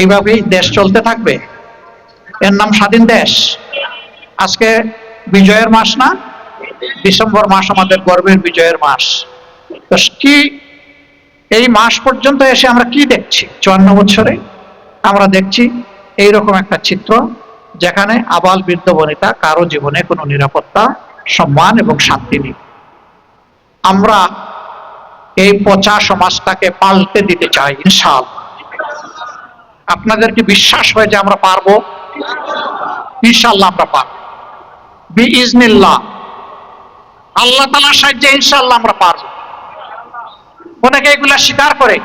এইভাবেই দেশ চলতে থাকবে। এর নাম স্বাধীন দেশ। আজকে বিজয়ের মাস না, ডিসেম্বর মাস আমাদের গর্বের বিজয়ের মাস। তো কি এই মাস পর্যন্ত এসে আমরা কি দেখছি? চুয়ান্ন বছরে আমরা দেখছি এইরকম একটা চিত্র, যেখানে আবাল বৃদ্ধ বনিতা কারও জীবনে কোনো নিরাপত্তা, সম্মান এবং শান্তি নেই। আমরা এই পচা সমাজটাকে পাল্টে দিতে চাই ইনশাল আপনাদের কি বিশ্বাস হয় যে আমরা পারব? ইনশাল্লাহ আমরা পারব। বি ইজনিল্লাহ আল্লাহ তালার সাহায্যে ইনশাল্লাহ আমরা পারব। অনেকে এগুলা স্বীকার করে,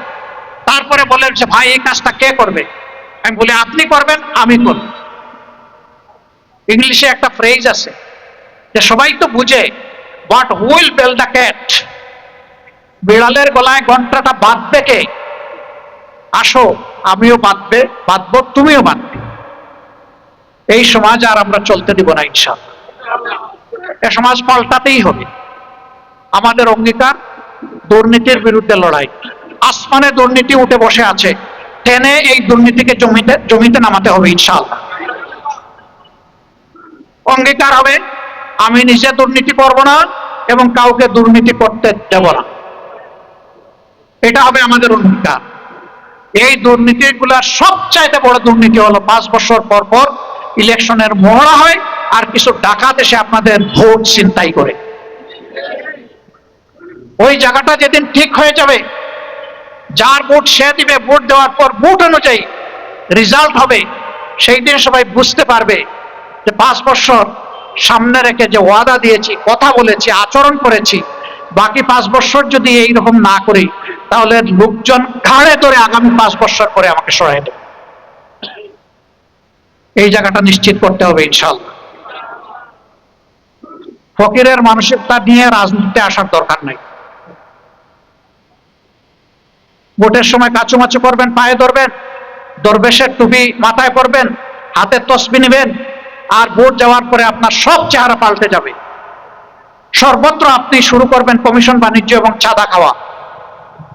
তারপরে বলেন যে, ভাই, এই কাজটা কে করবে? আমি বলি, আপনি করবেন, আমি করব। ইংলিশে একটা ফ্রেজ আছে যে, সবাই তো বুঝে but who'll bell the cat বিড়ালের গলায় ঘন্টাটা বাদ কে? আসো। আমিও বাঁধবে বাঁধবো তুমিও বাঁধবে এই সমাজ আর আমরা চলতে দিব না ইনশাল্লাহ এ সমাজ পাল্টাতেই হবে। আমাদের অঙ্গীকার দুর্নীতির বিরুদ্ধে লড়াই। আসমানে দুর্নীতি উঠে বসে আছে। টেনে এই দুর্নীতিকে জমিতে জমিতে নামাতে হবে, ইনশাআল্লাহ। অঙ্গীকার হবে, আমি নিজে দুর্নীতি করব না এবং কাউকে দুর্নীতি করতে দেব না। এটা হবে আমাদের অঙ্গীকার। এই দুর্নীতিগুলা সবচাইতে বড় দুর্নীতি হলো পাঁচ বছর পর পর ইলেকশনের মহড়া হয় আর কিছু ডাকাত এসে আপনাদের ভোট চিন্তাই করে। ওই জায়গাটা যেদিন ঠিক হয়ে যাবে, যার ভোট সে দিবে, ভোট দেওয়ার পর ভোট অনুযায়ী রেজাল্ট হবে, সেই দিন সবাই বুঝতে পারবে যে পাঁচ বছর সামনে রেখে যে ওয়াদা দিয়েছি, কথা বলেছি, আচরণ করেছি, বাকি পাঁচ বছর যদি এইরকম না করি তাহলে লোকজন ঘাড়ে ধরে আগামী পাঁচ বছর পরে আমাকে সরাই দেবে। এই জায়গাটা নিশ্চিত করতে হবে ইনশাল্লাহ ফকিরের মানসিকতা নিয়ে রাজনীতিতে আসার দরকার নাই। ভোটের সময় কাচুমাচু করবেন, পায়ে ধরবেন, দরবেশের টুপি মাথায় করবেন হাতে তসবি নেবেন, আর ভোট যাওয়ার পরে আপনার সব চেহারা পাল্টে যাবে। সর্বত্র আপনি শুরু করবেন কমিশন বাণিজ্য এবং চাঁদা খাওয়া।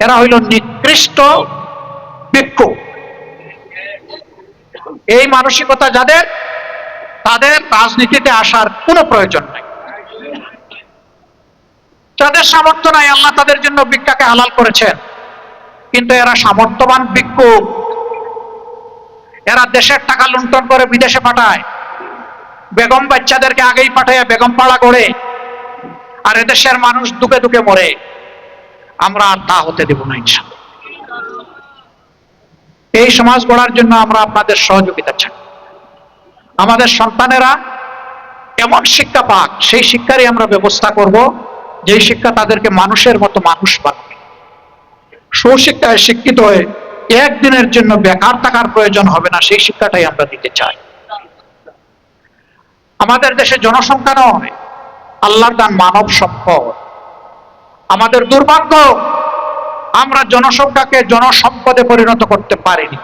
এরা হইল নিকৃষ্ট ভিক্ষু এই মানসিকতা যাদের, তাদের রাজনীতিতে আসার কোনো প্রয়োজন নাই। যাদের সামর্থ্য নাই, আল্লাহ তাদের জন্য ভিক্ষাকে হালাল করেছেন। কিন্তু এরা সামর্থ্যবান ভিক্ষুক। এরা দেশের টাকা লুণ্ঠন করে বিদেশে পাঠায়। বেগম বাচ্চাদেরকে আগেই পাঠায়, বেগম পাড়া করে আর এদেশের মানুষ দুকে দুকে মরে। আমরা আর তা হতে দেব না ইনশাল্লাহ এই সমাজ গড়ার জন্য আমরা আপনাদের সহযোগিতা চাই। আমাদের সন্তানেরা এমন শিক্ষা পাক, সেই শিক্ষারই আমরা ব্যবস্থা করব, যেই শিক্ষা তাদেরকে মানুষের মতো মানুষ বানাবে। সুশিক্ষায় শিক্ষিত হয়ে একদিনের জন্য বেকার থাকার প্রয়োজন হবে না, সেই শিক্ষাটাই আমরা দিতে চাই। আমাদের দেশে জনসংখ্যা নয় আল্লাহর দান মানব সম্পদ। আমাদের দুর্ভাগ্য, আমরা জনসংখ্যাকে জনসম্পদে পরিণত করতে পারিনি।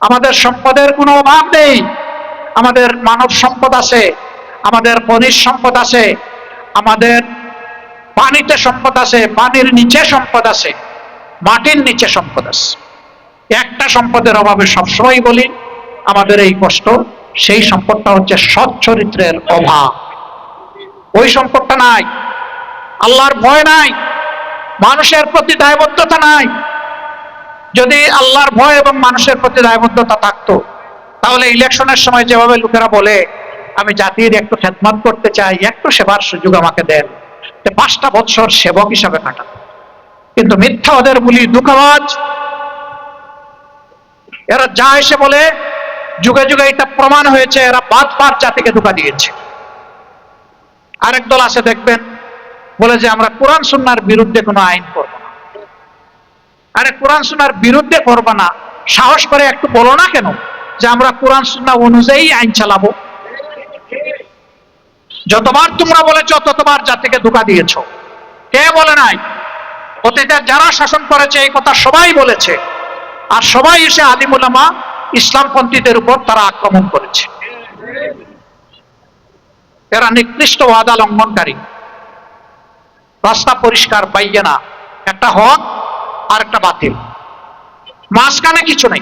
আমাদের সম্পদের কোনো অভাব নেই। আমাদের মানব সম্পদ আছে, আমাদের খনিজ সম্পদ আছে, আমাদের পানিতে সম্পদ আছে, পানির নিচে সম্পদ আছে, মাটির নিচে সম্পদ আছে। একটা সম্পদের অভাবে সবসময় বলি, আমাদের এই কষ্ট, সেই সম্পদটা হচ্ছে সৎ চরিত্রের অভাব। ওই সম্পদটা নাই। আল্লাহর ভয় নাই, মানুষের প্রতি দায়বদ্ধতা নাই। যদি আল্লাহর ভয় এবং মানুষের প্রতি দায়বদ্ধতা থাকতো, তাহলে ইলেকশনের সময় যেভাবে লোকেরা বলে, আমি জাতির একটু খেদমত করতে চাই, একটু সেবার সুযোগ আমাকে দেন। পাঁচটা বছর সেবক হিসাবে কাটান কিন্তু মিথ্যা ওদের বলি দুঃখবাজ এরা যা এসে বলে, যুগে যুগে এটা প্রমাণ হয়েছে, এরা বাদ বাদ জাতিকে ধোকা দিয়েছে। আরেক দল আছে, দেখবেন বলে যে আমরা কোরআন সুন্নার বিরুদ্ধে কোনো আইন করব না। আরে কোরআন সুন্নার বিরুদ্ধে করব না। সাহস করে একটু বলো না কেন? যে আমরা কোরআন সুন্না অনুযায়ী আইন চালাবো। যতবার তোমরা বলেছ, ততবার জাতিকে ধোকা দিয়েছ। কে বলে নাই? অতীতে যারা শাসন করেছে, এই কথা সবাই বলেছে। আর সবাই এসে আলিমুলামা ইসলামপন্থীদের উপর তারা আক্রমণ করেছে। এরা নিকৃষ্ট ওয়াদা লঙ্ঘনকারী। রাস্তা পরিষ্কার পাইয়ে না। একটা হক আর একটা বাতিল। মাঝখানে কিছু নেই।